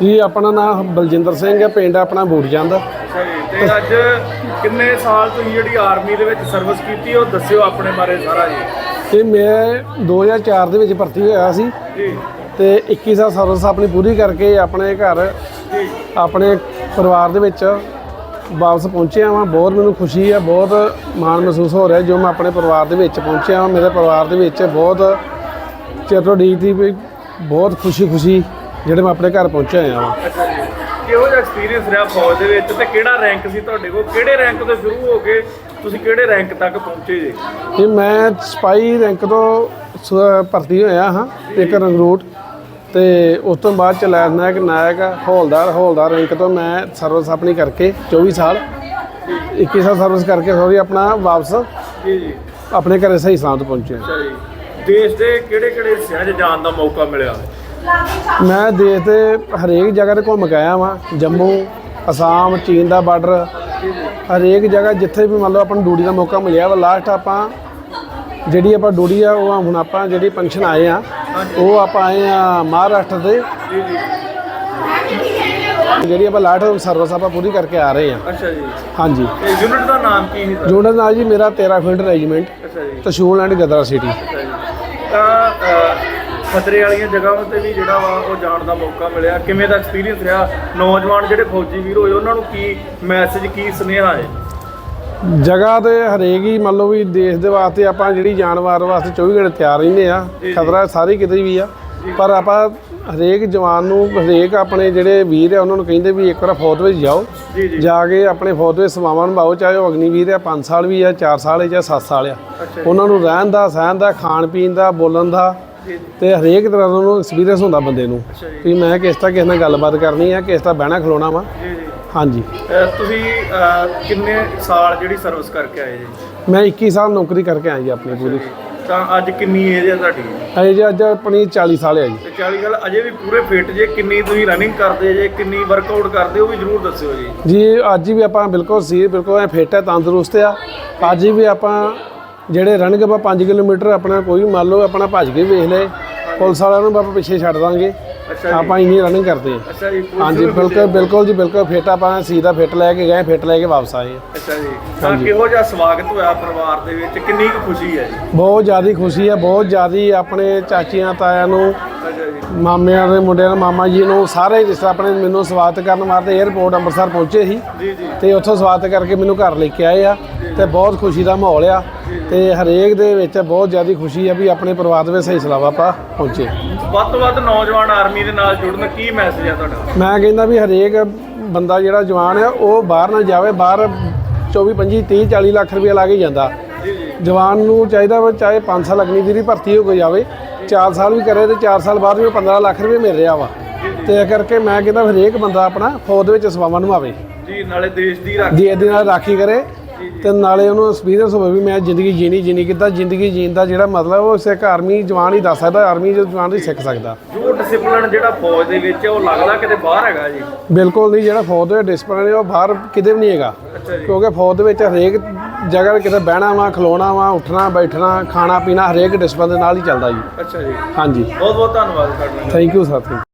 ਜੀ ਆਪਣਾ ਨਾਮ ਬਲਜਿੰਦਰ ਸਿੰਘ ਹੈ? ਪਿੰਡ ਆਪਣਾ ਬੂੜਜੰਦ ਅੱਛਾ ਜੀ ਤੇ ਅੱਜ ਕਿੰਨੇ ਸਾਲ ਤੁਸੀਂ ਜਿਹੜੀ ਆਰਮੀ ਦੇ ਵਿੱਚ ਸਰਵਿਸ ਕੀਤੀ ਉਹ ਦੱਸਿਓ ਆਪਣੇ ਬਾਰੇ ਸਾਰਾ ਜੀ। ਤੇ ਮੈਂ 2004 ਦੇ ਵਿੱਚ ਭਰਤੀ ਹੋਇਆ ਸੀ। ਜੀ। ਤੇ 21 ਸਾਲ ਸਰਵਿਸ ਆਪਣੀ ਪੂਰੀ ਕਰਕੇ ਆਪਣੇ ਘਰ ਜੀ। ਆਪਣੇ ਪਰਿਵਾਰ ਦੇ ਵਿੱਚ ਵਾਪਸ ਪਹੁੰਚਿਆ ਵਾਂ। ਬਹੁਤ ਮੈਨੂੰ ਖੁਸ਼ੀ ਹੈ ਬਹੁਤ ਮਾਣ ਮਹਿਸੂਸ ਹੋ ਰਿਹਾ ਜੋ ਮੈਂ ਆਪਣੇ ਪਰਿਵਾਰ ਦੇ ਵਿੱਚ ਪਹੁੰਚਿਆ ਵਾਂ। ਮੇਰੇ ਪਰਿਵਾਰ ਦੇ ਵਿੱਚ ਬਹੁਤ ਚਿਰ ਤੋਂ ਵੀ ਬਹੁਤ ਖੁਸ਼ੀ ਖੁਸ਼ੀ ਜਿਹੜੇ ਮੈਂ ਆਪਣੇ ਘਰ ਪਹੁੰਚਿਆ ਹੋਇਆ ਵਾਂ ਅੱਛਾ ਜੀ। ਕਿਹੋ ਜਿਹਾ ਐਕਸਪੀਰੀਅੰਸ ਰਿਹਾ ਫੌਜ ਦੇ ਵਿੱਚ ਤੇ ਕਿਹੜਾ ਰੈਂਕ ਸੀ ਤੁਹਾਡੇ ਕੋਲ? ਕਿਹੜੇ ਰੈਂਕ ਤੋਂ ਸ਼ੁਰੂ ਹੋ ਕੇ ਤੁਸੀਂ ਕਿਹੜੇ ਰੈਂਕ ਤੱਕ ਪਹੁੰਚੇ ਜੀ? ਇਹ ਮੈਂ ਸਿਪਾਹੀ ਰੈਂਕ ਤੋਂ ਸ- ਭਰਤੀ ਹੋਇਆ ਹਾਂ ਇੱਕ ਰੰਗਰੂਟ। ਤੇ ਉਸ ਤੋਂ ਬਾਅਦ ਚ ਲੈਫਟਨੈਂਟ ਨਾਇਕ ਹੌਲਦਾਰ ਹੌਲਦਾਰ ਰੈਂਕ ਤੋਂ ਮੈਂ ਸਰਵਿਸ ਆਪਣੀ ਕਰਕੇ 24 ਸਾਲ 21 ਸਾਲ ਸਰਵਿਸ ਕਰਕੇ ਸੋਰੀ ਆਪਣਾ ਵਾਪਸ ਜੀ ਜੀ। ਆਪਣੇ ਘਰੇ ਸਹੀ ਸਲਾਮਤ ਪਹੁੰਚਿਆ ਅੱਛਾ ਜੀ। ਦੇਸ਼ ਦੇ ਕਿਹੜੇ ਕਿਹੜੇ ਹਿੱਸਿਆਂ 'ਚ ਜਾਣ ਦਾ ਮੌਕਾ ਮਿਲਿਆ? ਮੈਂ ਦੇਸ਼ ਦੇ ਹਰੇਕ ਜਗ੍ਹਾ ਤੇ ਘੁੰਮ ਕੇ ਆਇਆ ਵਾਂ ਜੰਮੂ ਅਸਾਮ ਚੀਨ ਦਾ ਬਾਰਡਰ ਹਰੇਕ ਜਗ੍ਹਾ ਜਿੱਥੇ ਵੀ ਮੰਨ ਲਓ ਆਪਾਂ ਨੂੰ ਡਿਊਟੀ ਦਾ ਮੌਕਾ ਮਿਲਿਆ ਵਾ ਲਾਸਟ ਆਪਾਂ ਜਿਹੜੀ ਆਪਾਂ ਡਿਊਟੀ ਆ ਉਹ ਹੁਣ ਆਪਾਂ ਜਿਹੜੀ ਪੈਨਸ਼ਨ ਆਏ ਆ ਉਹ ਆਪਾਂ ਆਏ ਆ ਮਹਾਰਾਸ਼ਟਰ ਦੇ। ਜਿਹੜੀ ਆਪਾਂ ਲਾਸਟ ਸਰਵਿਸ ਆਪਾਂ ਪੂਰੀ ਕਰਕੇ ਆ ਰਹੇ ਆ। ਅੱਛਾ ਜੀ। ਹਾਂਜੀ। ਤੇ ਯੂਨਿਟ ਦਾ ਨਾਮ ਕੀ ਸਰ ਜੋਨਲ ਨਾਲ ਜੀ ਮੇਰਾ 13 ਫੀਲਡ ਰੈਜੀਮੈਂਟ ਅੱਛਾ ਜੀ। ਤਸ਼ੂਲ ਐਂਡ ਗਦਰਾ ਸਿਟੀ ਅੱਛਾ ਜੀ। ਤਾਂ ਖਤਰੇ ਵਾਲੀਆਂ ਜਗ੍ਹਾਵਾਂ ਤੇ ਵੀ ਜਿਹੜਾ ਵਾ ਉਹ ਜਾਣ ਦਾ ਮੌਕਾ ਮਿਲਿਆ। ਕਿਵੇਂ ਦਾ ਐਕਸਪੀਰੀਅੰਸ ਰਿਹਾ? ਨੌਜਵਾਨ ਜਿਹੜੇ ਫੌਜੀ ਵੀਰ ਹੋਏ ਉਹਨਾਂ ਨੂੰ ਕੀ ਮੈਸੇਜ ਕੀ ਸੁਨੇਹਾ ਹੈ? ਜਗ੍ਹਾ ਤੇ ਹਰੇਕ ਹੀ ਮੰਨ ਲਓ ਵੀ ਦੇਸ਼ ਦੇ ਵਾਸਤੇ ਆਪਾਂ ਜਿਹੜੀ ਜਾਨਵਰ ਵਾਸਤੇ 24 ਘੰਟੇ ਤਿਆਰ ਰਹਿੰਦੇ ਆ। ਖਤਰਾ ਸਾਰੀ ਕਿਤੇ ਵੀ ਆ। ਪਰ ਆਪਾਂ ਹਰੇਕ ਜਵਾਨ ਨੂੰ ਹਰੇਕ ਆਪਣੇ ਜਿਹੜੇ ਵੀਰ ਆ ਉਹਨਾਂ ਨੂੰ ਕਹਿੰਦੇ ਵੀ ਇੱਕ ਵਾਰ ਫੌਜ ਵਿੱਚ ਜਾਓ। ਜੀ ਕੇ ਆਪਣੇ ਫੌਜ ਵਿੱਚ ਸੇਵਾਵਾਂ ਨਿਭਾਓ ਚਾਹੇ ਉਹ ਅਗਨੀਵੀਰ ਆ 5 ਸਾਲ ਵੀ ਆ 4 ਸਾਲ ਆ ਜਾਂ 7 ਸਾਲ ਆ। ਉਹਨਾਂ ਨੂੰ ਰਹਿਣ ਦਾ ਸਹਿਣ ਦਾ ਖਾਣ ਪੀਣ ਦਾ ਬੋਲਣ ਦਾ ਤੇ ਹਰੇਕ ਤਰ੍ਹਾਂ ਦਾ ਉਹਨੂੰ ਐਕਸਪੀਰੀਅੰਸ ਹੁੰਦਾ ਬੰਦੇ ਨੂੰ। ਵੀ ਮੈਂ ਕਿਸ ਤਰ੍ਹਾਂ ਕਿਸੇ ਨਾਲ ਗੱਲਬਾਤ ਕਰਨੀ ਆ ਕਿਸ ਤਰ੍ਹਾਂ ਬਹਿਣਾ ਖਲੋਣਾ ਵਾ। ਜੀ ਜੀ। ਹਾਂਜੀ। ਤੁਸੀਂ ਕਿੰਨੇ ਸਾਲ ਜਿਹੜੀ ਸਰਵਿਸ ਕਰਕੇ ਆਏ ਜੀ? ਮੈਂ 21 ਸਾਲ ਨੌਕਰੀ ਕਰਕੇ ਆਇਆ ਜੀ ਆਪਣੀ ਪੂਰੀ। ਤਾਂ ਅੱਜ ਕਿੰਨੀ ਏਜ ਹੈ ਤੁਹਾਡੀ? ਅਜੇ ਜੀ ਅੱਜ ਆਪਣੀ 40 ਸਾਲ ਹੈ ਜੀ। ਤੇ 40 ਸਾਲ ਅਜੇ ਵੀ ਪੂਰੇ ਫਿੱਟ ਜੇ ਕਿੰਨੀ ਤੁਸੀਂ ਰਨਿੰਗ ਕਰਦੇ ਜੇ ਕਿੰਨੀ ਵਰਕਆਊਟ ਕਰਦੇ ਉਹ ਵੀ ਜਰੂਰ ਦੱਸਿਓ ਜੀ। ਜੀ ਅੱਜ ਵੀ ਆਪਾਂ ਬਿਲਕੁਲ ਸੀ ਬਿਲਕੁਲ ਐ ਫਿੱਟ ਹੈ ਤੰਦਰੁਸਤ ਆ। ਅੱਜ ਵੀ ਆਪਾਂ ਜਿਹੜੇ ਰਨਿੰਗ ਆਪਾਂ 5 ਕਿਲੋਮੀਟਰ ਆਪਣਾ ਕੋਈ ਮੰਨ ਲਓ ਆਪਣਾ ਭੱਜ ਕੇ ਵੇਖ ਲਏ ਪੁਲਿਸ ਵਾਲਿਆਂ ਨੂੰ ਆਪਾਂ ਪਿੱਛੇ ਛੱਡ ਦਾਂਗੇ। ਆਪਾਂ ਇੰਨੀ ਰਨਿੰਗ ਕਰਦੇ ਹਾਂ। ਅੱਛਾ ਜੀ ਹਾਂਜੀ ਬਿਲਕੁਲ ਬਿਲਕੁਲ ਜੀ ਬਿਲਕੁਲ ਫਿੱਟ ਆਪਾਂ ਸੀਦਾ ਫਿੱਟ ਲੈ ਕੇ ਗਏ ਫਿੱਟ ਲੈ ਕੇ ਵਾਪਸ ਆਏ। ਅੱਛਾ ਜੀ। ਤਾਂ ਕਿਹੋ ਜਿਹਾ ਸਵਾਗਤ ਹੋਇਆ ਪਰਿਵਾਰ ਦੇ ਵਿੱਚ? ਕਿੰਨੀ ਕੁ ਖੁਸ਼ੀ ਹੈ ਜੀ? ਬਹੁਤ ਜ਼ਿਆਦਾ ਖੁਸ਼ੀ ਹੈ ਬਹੁਤ ਜ਼ਿਆਦਾ ਆਪਣੇ ਚਾਚੀਆਂ ਤਾਇਆਂ ਨੂੰ ਮਾਮਿਆਂ ਦੇ ਮੁੰਡਿਆਂ ਨੂੰ ਮਾਮਾ ਜੀ ਨੂੰ ਸਾਰੇ ਜਿਸ ਤਰ੍ਹਾਂ ਆਪਣੇ ਮੈਨੂੰ ਸਵਾਗਤ ਕਰਨ ਵਾਸਤੇ 에ਅਰਪੋਰਟ ਅੰਮ੍ਰਿਤਸਰ ਪਹੁੰਚੇ ਸੀ। ਜੀ ਜੀ। ਤੇ ਉੱਥੋਂ ਸਵਾਗਤ ਕਰਕੇ ਮੈਨੂੰ ਘਰ ਲੈ ਕੇ ਆਏ ਆ। ਤੇ ਬਹੁਤ ਖੁਸ਼ੀ ਦਾ ਮਾਹੌਲ ਆ। ਤੇ ਹਰੇਕ ਦੇ ਵਿੱਚ ਬਹੁਤ ਜ਼ਿਆਦਾ ਖੁਸ਼ੀ ਆ ਵੀ ਆਪਣੇ ਪਰਿਵਾਰ ਦੇ ਵਿੱਚ ਸਹੀ ਸਲਾਵਾ ਆਪਾਂ ਪਹੁੰਚੇ। ਵੱਧ ਤੋਂ ਵੱਧ ਨੌਜਵਾਨ ਆਰਮੀ ਦੇ ਨਾਲ ਜੁੜਨ ਕੀ ਮੈਸੇਜ ਹੈ ਤੁਹਾਡਾ? ਮੈਂ ਕਹਿੰਦਾ ਵੀ ਹਰੇਕ ਬੰਦਾ ਜਿਹੜਾ ਜਵਾਨ ਆ ਉਹ ਬਾਹਰ ਨਾ ਜਾਵੇ ਬਾਹਰ 24 25 30 40 ਲੱਖ ਰੁਪਏ ਲਾ ਕੇ ਜਾਂਦਾ। ਜਵਾਨ ਨੂੰ ਚਾਹੀਦਾ ਵਾ ਚਾਹੇ 5 ਸਾਲ ਅਗਨੀ ਦੀ ਭਰਤੀ ਹੋ ਕੇ ਜਾਵੇ 4 ਸਾਲ ਵੀ ਕਰੇ ਤੇ 4 ਸਾਲ ਬਾਅਦ ਵੀ 15 ਲੱਖ ਰੁਪਏ ਮਿਲ ਰਿਹਾ ਵਾ। ਤੇ ਕਰਕੇ ਮੈਂ ਕਹਿੰਦਾ ਹਰੇਕ ਬੰਦਾ ਆਪਣਾ ਫੌਜ ਦੇ ਵਿੱਚ ਸੇਵਾਵਾਂ ਨਿਭਾਵੇ। ਜੀ ਨਾਲੇ ਦੇਸ਼ ਦੀ ਰਾਖੀ ਦੀ ਇਹਦੇ ਨਾਲ ਰਾਖੀ ਕਰੇ। ਤੇ ਨਾਲੇ ਉਹਨੂੰ ਐਕਸਪੀਰੀਅੰਸ ਹੋਵੇ ਵੀ ਮੈਂ ਜ਼ਿੰਦਗੀ ਜੀਣੀ ਜਿੰਨੀ ਕਿੱਦਾਂ ਜ਼ਿੰਦਗੀ ਜੀਣ ਦਾ ਜਿਹੜਾ ਮਤਲਬ ਉਹ ਸਿੱਖ ਆਰਮੀ ਜਵਾਨ ਹੀ ਦੱਸ ਸਕਦਾ ਆਰਮੀ ਜੋ ਜਵਾਨ ਹੀ ਸਿੱਖ ਸਕਦਾ। ਜੋ ਡਿਸਪਲਿਨ ਜਿਹੜਾ ਫੌਜ ਦੇ ਵਿੱਚ ਉਹ ਲੱਗਦਾ ਕਿਤੇ ਬਾਹਰ ਹੈਗਾ ਜੀ? ਬਿਲਕੁਲ ਨਹੀਂ ਜਿਹੜਾ ਫੌਜ ਦੇ ਡਿਸਪਲਿਨ ਉਹ ਬਾਹਰ ਕਿਤੇ ਵੀ ਨਹੀਂ ਹੈਗਾ। ਕਿਉਂਕਿ ਫੌਜ ਦੇ ਵਿੱਚ ਹਰੇਕ ਜਗ੍ਹਾ ਤੇ ਕਿਤੇ ਬਹਿਣਾ ਵਾ ਖਲੋਣਾ ਵਾ ਉੱਠਣਾ ਬੈਠਣਾ ਖਾਣਾ ਪੀਣਾ ਹਰੇਕ ਡਿਸਪਲਿਨ ਦੇ ਨਾਲ ਹੀ ਚੱਲਦਾ ਜੀ। ਅੱਛਾ ਜੀ। ਹਾਂਜੀ। ਬਹੁਤ ਬਹੁਤ ਧੰਨਵਾਦ ਤੁਹਾਡਾ। ਥੈਂਕ ਯੂ ਸਾਥੀ।